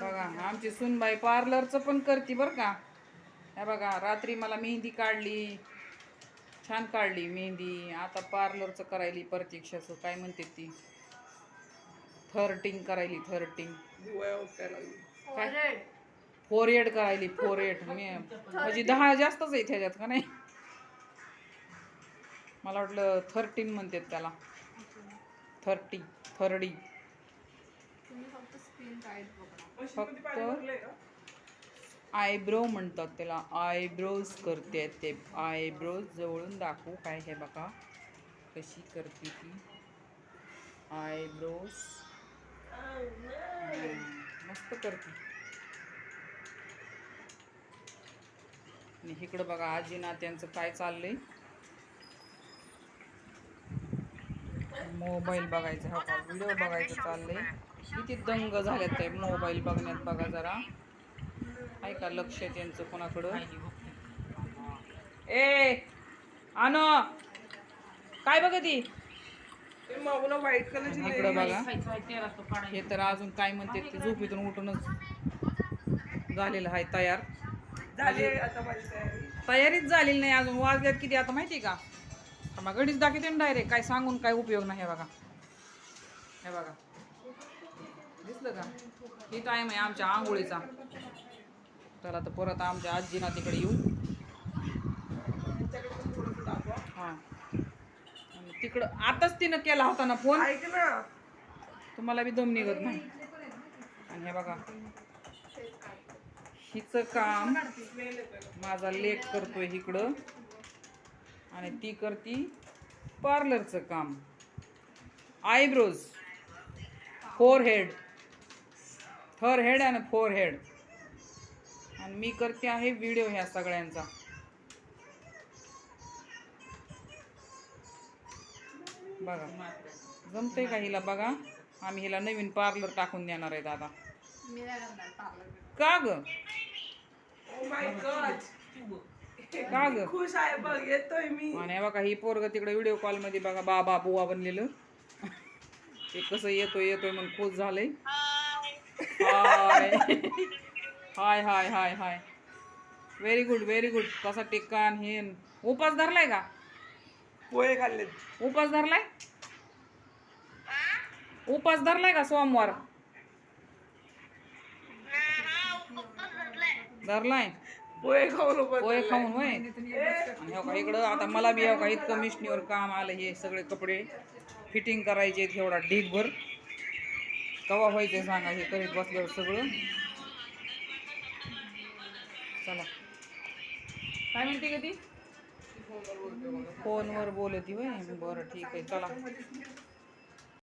बघा आमची सुनबाई पार्लरचं पण करते बरं का. हे बघा रात्री मला मेहंदी काढली. छान काढली मेहंदी. आता पार्लरचं करायली प्रतीक्षाचं काय म्हणते ती? थर्टिंग करायली थर्टिंग. काय? फोर एड करायली फोर एड मी म्हणजे दहा जास्तच आहे ह्याच्यात का नाही? मला वाटलं थर्टीन म्हणतात त्याला. थर्टी थर्डी फक्त स्क्रीन फक्त-? आयब्रो म्हणतात त्याला. आयब्रोज करते ते. आयब्रोज जवळून दाखवू काय हे बघा. कशी करते ती. आयब्रोज. मस्त करते. इकडं बघा आजी नात्यांचं काय चाललंय. मोबाईल बघायचा हा का? व्हिडिओ बघायचं चाललंय. किती दंग झाल्यात ते मोबाईल बघण्यात बघा जरा. आहे का लक्ष त्यांचं कोणाकडं. ए आनो काय बघ ती व्हाईट इकडं बघा. हे तर अजून काय म्हणते ते झोपेतून उठूनच झालेलं आहे तयार. झाली आहे आता माझी तयारी. तयारीच झालेली नाही अजून. वाजल्यात किती आता माहिती आहे का? मग गडीच दाखवते ना डायरेक्ट काय सांगून काय उपयोग नाही हे बघा. हे बघा. दिसलं का? ही टाईम आहे आमच्या आंघोळीचा. तर परत आमच्या आजीना तिकडे येऊ हां. तिकडं आताच तिनं केला होता ना फोन. तुम्हाला बी दम निघत नाही. आणि हे बघा. हिचं काम माझा लेख करतोय इकडं आणि ती करती पार्लरचं काम. आयब्रोज फोर हेड थर हेड आणि फोर हेड. आणि मी करते आहे व्हिडिओ ह्या सगळ्यांचा. बघा. जमतंय का हिला बघा? आम्ही हिला नवीन पार्लर टाकून देणार आहे दादा. का ग? गॉड का ग? खुश आहे बघ येतोय मी. आणि बघा ही पोरग तिकडे व्हिडिओ कॉलमध्ये बघा बाबा बुवा बनलेलं. ते कसं येतोय येतोय मग खुश झालंय. Hi hi hi hi. Hi very good very good कसा टिक्कान हे उपास धरलाय का? पोहे खाल्लेत उपास धरलाय? उपास धरलाय का सोमवार? धरलाय. पोहे खाऊन पोहे. खाऊन होय. आणि हो का इकडं आता मला बी हो का इतकं मिशनीवर काम आलं हे सगळे कपडे. फिटिंग करायचे आहेत एवढा ढीगभर. कवा व्हायचं सांगा हे करीत बसल्यावर सगळं. चला. काय म्हणते का ती? फोनवर बोलती होय? बरं ठीक आहे. चला.